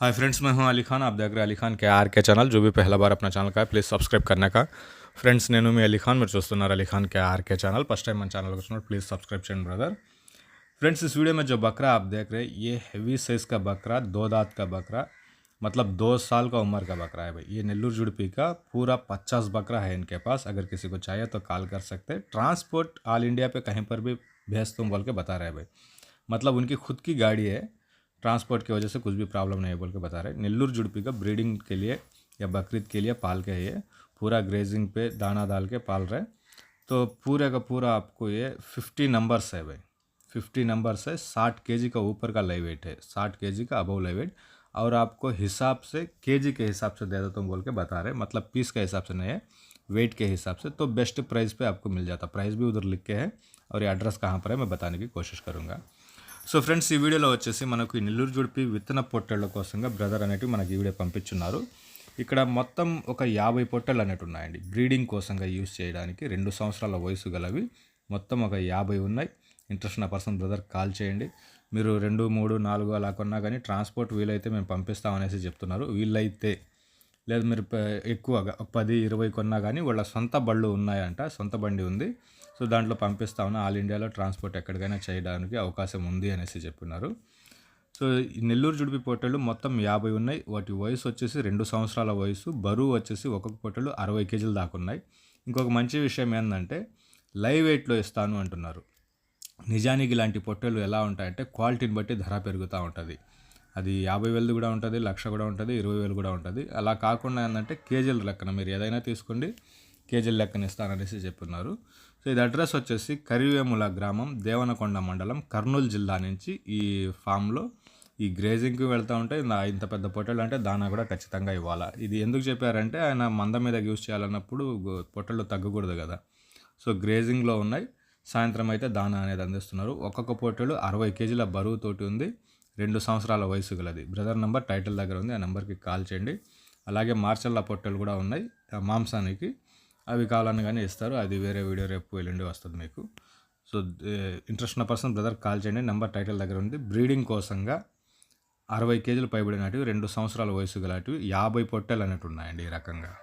Hi friends मैं हूं अली खान आप देख रहे हैं अली खान के आर के चैनल जो भी पहला बार अपना ఛానల్ का है प्लीज़ सब्सक्राइब करने का ఫ్రెండ్స్ నేను మీ అలీ ఖాన్ మీరు చూస్తున్నారు అలీ खान के R K channel first time మన ఛానల్ వచ్చినప్పుడు प्लीज़ सब्सक्राइब చేయండి ब्रदर फ्रेंड्स इस वीडियो में जो बकरा आप देख रहे हैं ये हैवी साइज का बकरा दो दांत का बकरा मतलब दो साल का उम्र का बकरा है भाई ये नेल्लूर जुड़पी का पूरा पचास बकरा है इनके पास अगर किसी को चाहिए तो कॉल कर सकते हैं ट्रांसपोर्ट ऑल इंडिया पे कहीं पर भी भेज तुम बोल के बता रहे हैं भाई मतलब उनकी खुद की गाड़ी है ट्रांसपोर्ट की वजह से कुछ भी प्रॉब्लम नहीं है बोल के बता रहे। नेल्लूर, जुड़पी का ब्रीडिंग के लिए या बकरीद के लिए पाल के ये पूरा ग्रेजिंग पे दाना डाल के पाल रहे। तो पूरे का पूरा आपको ये फिफ्टी नंबर्स है भाई। फिफ्टी नंबर्स है, साठ के का ऊपर का लाइव वेट है। साठ के का अबव लाइव वेट और आपको हिसाब से के के हिसाब से दे देता हूँ बोल के बता रहे मतलब पीस के हिसाब से नहीं है वेट के हिसाब से। तो बेस्ट प्राइस पे आपको मिल जाता। प्राइस भी उधर लिख के है और ये एड्रेस कहाँ पर है मैं बताने की कोशिश करूँगा। సో ఫ్రెండ్స్ ఈ వీడియోలో వచ్చేసి మనకు నెల్లూరు జుడిపి విత్తన పొట్టెళ్ళ కోసంగా బ్రదర్ అనేటివి మనకి ఈ వీడియో పంపించున్నారు. ఇక్కడ మొత్తం ఒక యాభై పొట్టెలు అనేవి ఉన్నాయండి. బ్రీడింగ్ కోసంగా యూస్ చేయడానికి రెండు సంవత్సరాల వయసు గలవి. మొత్తం ఒక యాభై ఉన్నాయి. ఇంట్రెస్ట్ ఉన్న పర్సన్ బ్రదర్ కాల్ చేయండి. మీరు రెండు మూడు నాలుగు అలా కొన్నా కానీ ట్రాన్స్పోర్ట్ వీలైతే మేము పంపిస్తామనేసి చెప్తున్నారు. వీలైతే లేదు మీరు ఎక్కువగా పది ఇరవై కొన్నా కానీ వాళ్ళ సొంత బళ్ళు ఉన్నాయంట సొంత బండి ఉంది. సో దాంట్లో పంపిస్తామని ఆల్ ఇండియాలో ట్రాన్స్పోర్ట్ ఎక్కడికైనా చేయడానికి అవకాశం ఉంది అనేసి చెప్పినారు. సో ఈ నెల్లూరు జుడిపి పొట్టెలు మొత్తం యాభై ఉన్నాయి. వాటి వయసు వచ్చేసి రెండు సంవత్సరాల వయసు. బరువు వచ్చేసి ఒక్కొక్క పొట్టెలు అరవై కేజీలు దాకా ఉన్నాయి. ఇంకొక మంచి విషయం ఏంటంటే లైవ్ వెయిట్లో ఇస్తాను అంటున్నారు. నిజానికి ఇలాంటి పొట్టెలు ఎలా ఉంటాయంటే క్వాలిటీని బట్టి ధర పెరుగుతూ ఉంటుంది. అది యాభై వేలది కూడా ఉంటుంది లక్ష కూడా ఉంటుంది ఇరవై వేలు కూడా ఉంటుంది. అలా కాకుండా ఏంటంటే కేజీల లెక్కన మీరు ఏదైనా తీసుకోండి కేజీల లెక్కన ఇస్తాననేసి చెప్పున్నారు సో ఇది అడ్రస్ వచ్చేసి కరివేముల గ్రామం దేవనకొండ మండలం కర్నూలు జిల్లా నుంచి ఈ ఫామ్లో ఈ గ్రేజింగ్కి వెళ్తూ ఉంటే ఇంత పెద్ద పొట్టెలు అంటే దానా కూడా ఖచ్చితంగా ఇవ్వాలా. ఇది ఎందుకు చెప్పారంటే ఆయన మంద మీద యూస్ చేయాలన్నప్పుడు పొట్టెలు తగ్గకూడదు కదా. సో గ్రేజింగ్లో ఉన్నాయి సాయంత్రం అయితే దానా అనేది అందిస్తున్నారు. ఒక్కొక్క పొట్టెలు అరవై కేజీల బరువుతోటి ఉంది. రెండు సంవత్సరాల వయసు గలది. బ్రదర్ నెంబర్ టైటిల్ దగ్గర ఉంది. ఆ నెంబర్కి కాల్ చేయండి. అలాగే మార్చల్ల పొట్టెలు కూడా ఉన్నాయి. ఆ మాంసానికి. అవి కావాలని కానీ ఇస్తారు. అది వేరే వీడియో రేపు ఎల్లుండి వస్తుంది మీకు. సో ఇంట్రెస్ట్ ఉన్న పర్సన్ బ్రదర్ కాల్ చేయండి. నెంబర్ టైటిల్ దగ్గర ఉంది. బ్రీడింగ్ కోసంగా అరవై కేజీలు పైబడినటివి రెండు సంవత్సరాల వయసు గలటివి యాభై పొట్టెలు అన్నట్టు ఉన్నాయండి ఈ రకంగా.